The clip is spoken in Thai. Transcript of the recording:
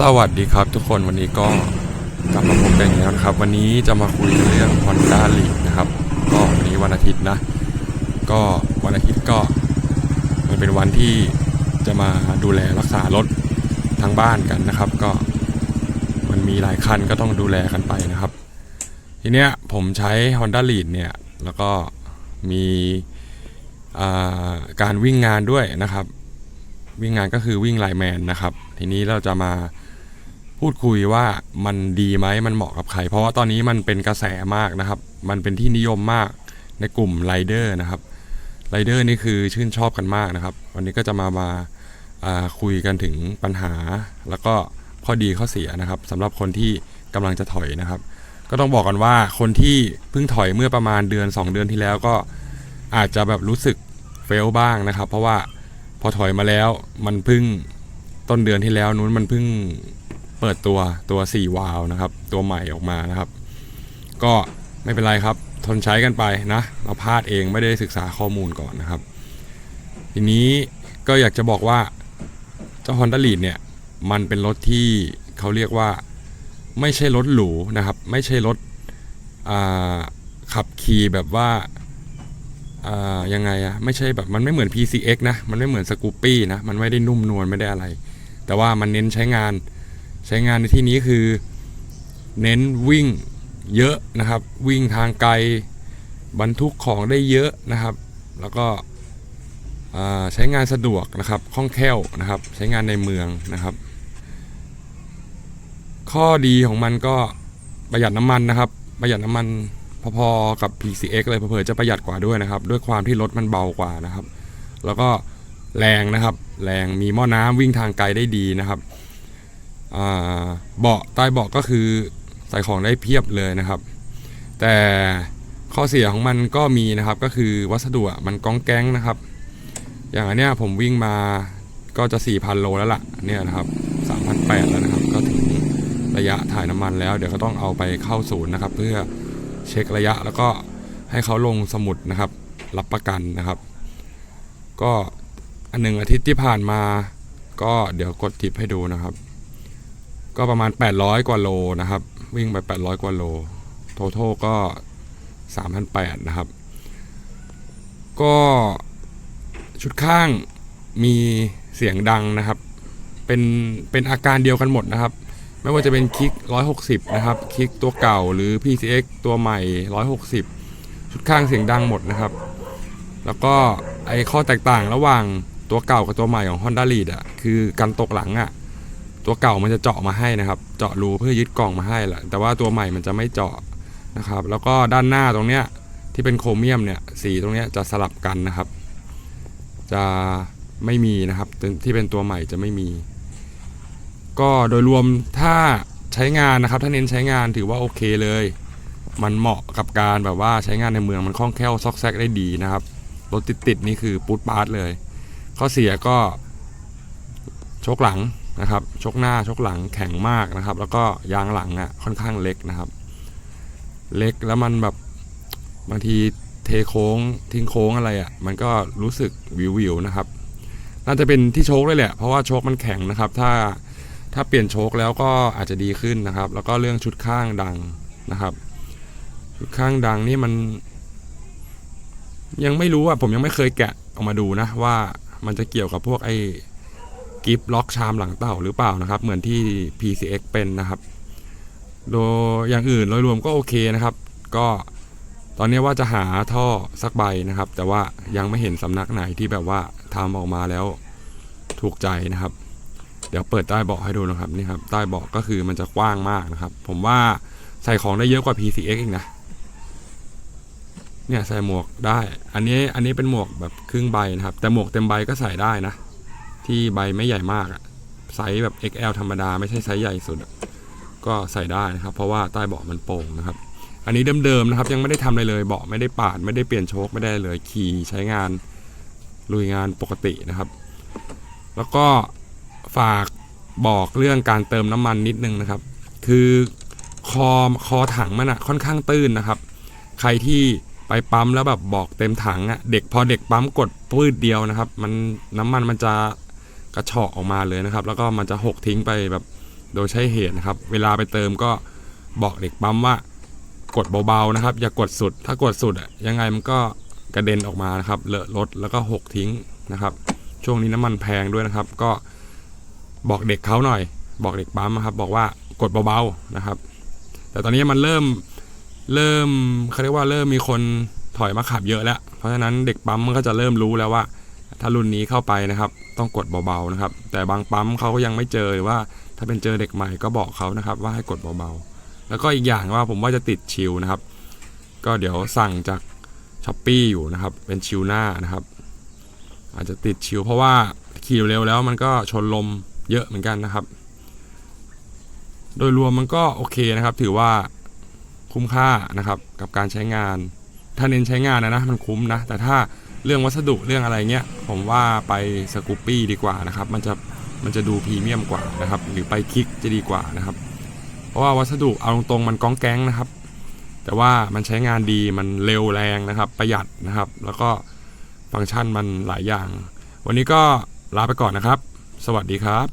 สวัสดีครับทุกคนวันนี้ก็กลับมาพบกันอีกแล้วนะครับ วันนี้จะมาคุยเรื่อง Honda l e a นะครับ ก็วันนี้วันอาทิตย์นะ ก็วันอาทิตย์ก็มันเป็นวันที่จะมาดูแลรักษารถทางบ้านกันนะครับ ก็มันมีหลายคันก็ต้องดูแลกันไปนะครับ ทีเนี้ยผมใช้ Honda l e a d เนี่ยแล้วก็มีอ่าการวิ่งงานด้วยนะครับ วิ่งงานก็คือวิ่งไลแมนนะครับ ทีนี้เราจะมาพูดคุยว่ามันดีไหมมันเหมาะกับใคร เพราะว่าตอนนี้มันเป็นกระแสมากนะครับ มันเป็นที่นิยมมากในกลุ่มไรเดอร์นะครับไรเดอร์นี่คือชื่นชอบกันมากนะครับ วันนี้ก็จะมามาาคุยกันถึงปัญหา แล้วก็ข้อดีข้อเสียนะครับสำหรับคนที่กำลังจะถอยนะครับ ก็ต้องบอกกันว่าคนที่เพิ่งถอยเมื่อประมาณเดือน 2 เดือนที่แล้วก็อาจจะแบบรู้สึกเฟลบ้างนะครับ เพราะว่า พอถอยมาแล้วมันเพิ่งต้นเดือนที่แล้วนู้นมันเพิ่งเปิดตัวตัว 4 วาล์วนะครับ ตัวใหม่ออกมานะครับ ก็ไม่เป็นไรครับ ทนใช้กันไปนะเราพลาดเองไม่ได้ศึกษาข้อมูลก่อนนะครับ ทีนี้ก็อยากจะบอกว่าเจ้า Honda l e a d เนี่ย มันเป็นรถที่เขาเรียกว่าไม่ใช่รถหรูนะครับ ไม่ใช่รถขับขี่แบบว่า ยังไงอะไม่ใช่แบบมันไม่เหมือน PCX นะ มันไม่เหมือนสกูปปี้นะ มันไม่ได้นุ่มนวลไม่ได้อะไร แต่ว่ามันเน้นใช้งาน ใช้งานในที่นี้คือ เน้นวิ่งเยอะนะครับ วิ่งทางไกล บรรทุกของได้เยอะนะครับ แล้วก็ใช้งานสะดวกนะครับ คล่องแคล่วนะครับ ใช้งานในเมืองนะครับ ข้อดีของมันก็ประหยัดน้ำมันนะครับ ประหยัดน้ำมัน พอๆกับ PCX เลยเผื่อๆจะประหยัดกว่าด้วยนะครับ ด้วยความที่รถมันเบากว่านะครับ แล้วก็แรงนะครับ แรงมีหม้อน้ำวิ่งทางไกลได้ดีนะครับเบาะใต้เบาะก็คือใส่ของได้เพียบเลยนะครับ แต่ข้อเสียของมันก็มีนะครับก็คือวัสดุมันก้องแก๊งนะครับ อย่างอันเนี้ยผมวิ่งมาก็จะ 4,000 โลแล้วล่ะเนี่ยนะครับ3,800 แล้วนะครับ ก็ถึงระยะถ่ายน้ำมันแล้ว เดี๋ยวก็ต้องเอาไปเข้าศูนย์นะครับ เพื่อ เช็คระยะแล้วก็ให้เขาลงสมุดนะครับ รับประกันนะครับ ก็อันหนึ่งอาทิตย์ที่ผ่านมา ก็เดี๋ยวกดทิปให้ดูนะครับ ก็ประมาณ 800 กว่าโลนะครับ วิ่งไป 800 กว่าโลโททก็3,800นะครับ ก็ชุดข้างมีเสียงดังนะครับ เป็นเป็นอาการเดียวกันหมดนะครับ ไม่ว่าจะเป็นคลิก 160 นะครับ คลิกตัวเก่าหรือ PCX ตัวใหม่ 160 ชุดข้างเสียงดังหมดนะครับ แล้วก็ไอข้อแตกต่างระหว่างตัวเก่ากับตัวใหม่ของ Honda Lead อะคือกันตกหลังอะตัวเก่ามันจะเจาะมาให้นะครับ เจาะรูเพื่อยึดกล่องมาให้แหละแต่ว่าตัวใหม่มันจะไม่เจาะนะครับ แล้วก็ด้านหน้าตรงเนี้ยที่เป็นโครเมียมเนี่ยสีตรงเนี้ยจะสลับกันนะครับ จะไม่มีนะครับที่เป็นตัวใหม่จะไม่มี ก็โดยรวมถ้าใช้งานนะครับ ถ้าเน้นใช้งานถือว่าโอเคเลย มันเหมาะกับการแบบว่าใช้งานในเมืองมันคล่องแคล่วซอกแซกได้ดีนะครับรถติดๆนี่คือปุ๊ดปาร์ตเลย ข้อเสียก็ชกหลังนะครับชกหน้าชกหลังแข็งมากนะครับ แล้วก็ยางหลังอะค่อนข้างเล็กนะครับ เล็กแล้วมันแบบบางทีเทโค้งทิ้งโค้งอะไรอะมันก็รู้สึกวิววิวนะครับ น่าจะเป็นที่โชคเลยแหละ เพราะว่าโชคมันแข็งนะครับ ถ้า ถ้าเปลี่ยนโชคแล้วก็อาจจะดีขึ้นนะครับ แล้วก็เรื่องชุดข้างดังนะครับ ชุดข้างดังนี่มัน ยังไม่รู้อะผมยังไม่เคยแกะออกมาดูนะ ว่ามันจะเกี่ยวกับพวกไอ้กิฟล็อกชามหลังเต่าหรือเปล่านะครับ เหมือนที่ PCX เป็นนะครับ โดยอย่างอื่นโดยรวมก็โอเคนะครับ ก็ตอนนี้ว่าจะหาท่อสักใบนะครับ แต่ว่ายังไม่เห็นสำนักไหนที่แบบว่าทำออกมาแล้วถูกใจนะครับ เดี๋ยวเปิดใต้เบาะให้ดูนะครับนี่ครับใต้เบาะก็คือมันจะกว้างมากนะครับ ผมว่าใส่ของได้เยอะกว่า PCX อีกนะเนี่ยใส่หมวกได้ อันนี้อันนี้เป็นหมวกแบบครึ่งใบนะครับ แต่หมวกเต็มใบก็ใส่ได้นะ ที่ใบไม่ใหญ่มากอะไซส์แบบ XL ธรรมดาไม่ใช่ไซส์ใหญ่สุด ก็ใส่ได้นะครับ เพราะว่าใต้เบาะมันโป่งนะครับ อันนี้เดิมๆนะครับ ยังไม่ได้ทำอะไรเลยเบาะไม่ได้ปาด ไม่ได้เปลี่ยนโชคไม่ได้เลยขี่ใช้งานลุยงานปกตินะครับ แล้วก็ ฝากบอกเรื่องการเติมน้ำมันนิดนึงนะครับ คือคอคอถังมันอะค่อนข้างตื้นนะครับ ใครที่ไปปั๊มแล้วแบบบอกเต็มถังอะเด็กพอเด็กปั๊มกดปืดเดียวนะครับ มันน้ำมันมันจะกระเฉาะออกมาเลยนะครับ แล้วก็มันจะหกทิ้งไปแบบโดยใช้เหตุนะครับ เวลาไปเติมก็บอกเด็กปั๊มว่ากดเบาๆนะครับ อย่ากดสุด ถ้ากดสุดอะยังไงมันก็กระเด็นออกมานะครับเลอะรถแล้วก็หกทิ้งนะครับ ช่วงนี้น้ำมันแพงด้วยนะครับ ก็ บอกเด็กเขาหน่อย บอกเด็กปั๊มครับ บอกว่ากดเบาๆนะครับ แต่ตอนนี้มันเริ่มเริ่มเขาเรียกว่าเริ่มมีคนถอยมาขับเยอะแล้ว เพราะฉะนั้นเด็กปั๊มมันก็จะเริ่มรู้แล้วว่า ถ้ารุ่นนี้เข้าไปนะครับ ต้องกดเบาๆนะครับ แต่บางปั๊มเขาก็ยังไม่เจอหรือว่า ถ้าเป็นเจอเด็กใหม่ก็บอกเขานะครับ ว่าให้กดเบาๆแล้วก็อีกอย่างว่าผมว่าจะติดชิลนะครับ ก็เดี๋ยวสั่งจากช้อปปีอยู่นะครับ เป็นชิลหน้านะครับ อาจจะติดชิลเพราะว่าขี่เร็วแล้วมันก็ชนลม เยอะเหมือนกันนะครับ โดยรวมมันก็โอเคนะครับ ถือว่าคุ้มค่านะครับ กับการใช้งาน ถ้าเน้นใช้งานนะนะมันคุ้มนะ แต่ถ้าเรื่องวัสดุเรื่องอะไรเงี้ย ผมว่าไปสกูปปี้ดีกว่านะครับ มันจะมันจะดูพรีเมียมกว่านะครับ หรือไปคลิกจะดีกว่านะครับ เพราะว่าวัสดุเอาตรงๆมันก้องแก๊งนะครับ แต่ว่ามันใช้งานดีมันเร็วแรงนะครับ ประหยัดนะครับ แล้วก็ฟังก์ชันมันหลายอย่าง วันนี้ก็ลาไปก่อนนะครับ สวัสดีครับ